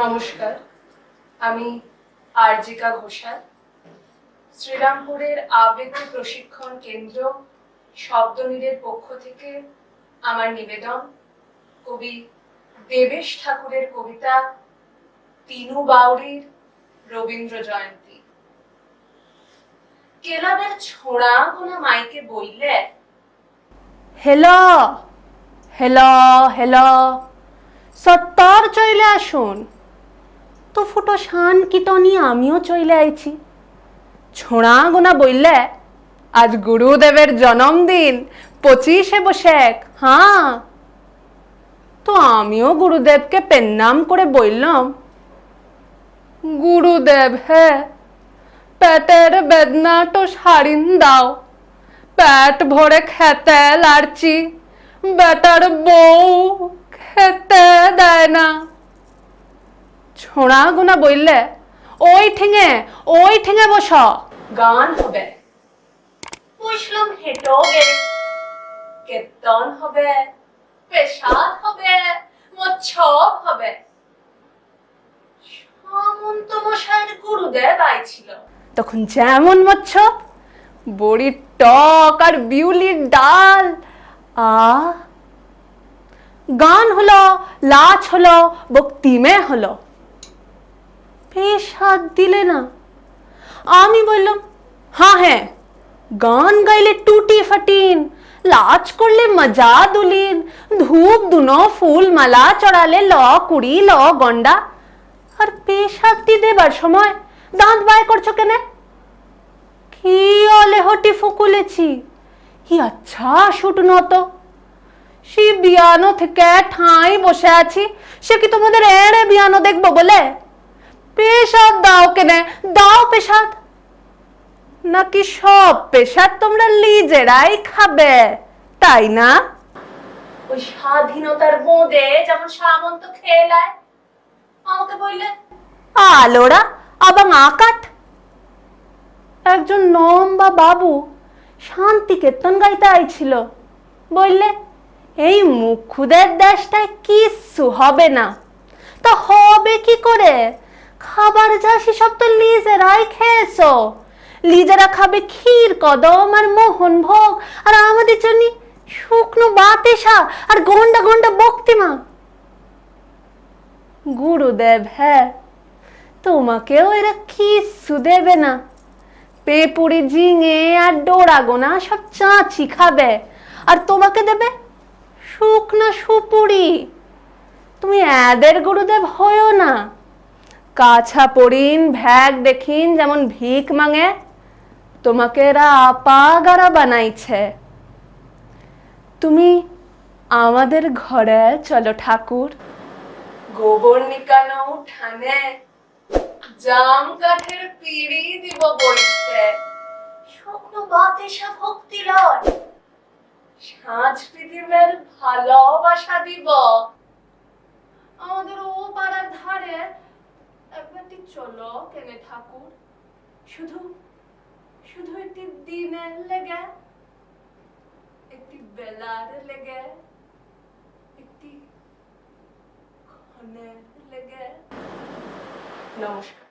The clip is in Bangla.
নমস্কার। আমি আরজিকা ঘোষাল, শ্রীরামপুরের আবেদন প্রশিক্ষণ কেন্দ্র শব্দনীরের পক্ষ থেকে আমার নিবেদন। কবি দেবেশ ঠাকুরের কবিতা তিনু বাউরির রবীন্দ্র জয়ন্তী। কেলাবের ছোঁড়া গোনা মাইকে বইলে, হেলো হেলো হেলো, সত্তর চইলে আসুন। তো ফুটো শান কীটনি আমিও চলে আইছি। ছোঁড়া গোনা বললে আজ গুরুদেবের জন্মদিন, পঁচিশে বসেক হ্যাঁ তো আমিও গুরুদেবকে পেন্নাম করে বললাম গুরুদেব হ্যাঁ পেটের বেদনা তো সারিন দাও, পেট ভরে খেতে লাড়ছি বেটার বউ খেতে দেয় না। ছোঁড়া গুনা বললে ওই ঠেঙে ওই ঠেঙে বস। গান হবে। বুঝলাম হেঁটো গে কীর্তন হবে পেশাদ হবে মচ্ছব হবে। সামন্ত মশাইয়ের গুরুদেব আইছিল। তখন যেমন মচ্ছপ বড়ির টক আর বিউলির ডাল। আ গান হলো লাচ হলো বক্তিমে হলো। হাত দিলে না। আমি বললাম হ্যাঁ হ্যাঁ গান গাইলে টুটি ফাটিন লাচ করলে মজা দুলিন, ধূপ দুনো ফুল মালা চড়ালে ল কুড়ি, ল গন্ডা। আর দিয়ে দেবার সময় দাঁত বায় করছ কেনে? কি অলেহটি ফুকুলেছি ই আচ্ছা শুট তো। সে বিয়ানো থেকে ঠাঁই বসে আছি, সে কি তোমাদের এড়ে বিয়ানো দেখব বলে? পেশাদ দাও কেনে দাও পেশাদ নাকি সব পেশাদ তোমরা লিজেরাই খাবে? তাই না? ওই স্বাধীনতার বোঁদে যেমন সামন্ত খেলায় আমাকে বললে? আলোরা আকাট। একজন নম্বা বাবু শান্তি কীর্তন গাইতে আইছিল। বললে এই মুখুদের দেশটায় কিচ্ছু হবে না। তা হবে কি করে? খাবার যা সেসব তো লিজেরাই খেয়েছো। লিজেরা খাবে ক্ষীর, কদম আর মোহন ভোগ। আর আমাদের জন্য শুকনো বাতেসা আর গন্ডা গন্ডা বক্তিমা। গুরুদেব হ্যাঁ তোমাকেও এরা কিচ্ছু দেবে না। পেঁপুরি ঝিঙে আর ডোরা গোনা সব চাঁচি খাবে। আর তোমাকে দেবে শুকনা সুপুরি। তুমি এদের গুরুদেব হয়েও না। কাছা পড়িন ভ্যাগ দেখিন যেমন ভিক মাঙে তোমাকে এরা আপাগারা বানাইছে। তুমি আমাদের ঘরে চলো ঠাকুর। গোবর নিকানো উঠানে জাম কাঠের পিড়ি দিব বইতে। শুকনো বাতেসা ভক্তি লয় সাঁঝ পৃথিবীর ভালোবাসা দিব। আমাদের ও পাড়ার ধারে একবারটি চলো, কেনে ঠাকুর। শুধু শুধু একটি দিনের লেগে, একটি বেলার লেগে, একটি ক্ষণের লেগে। নমস্কার।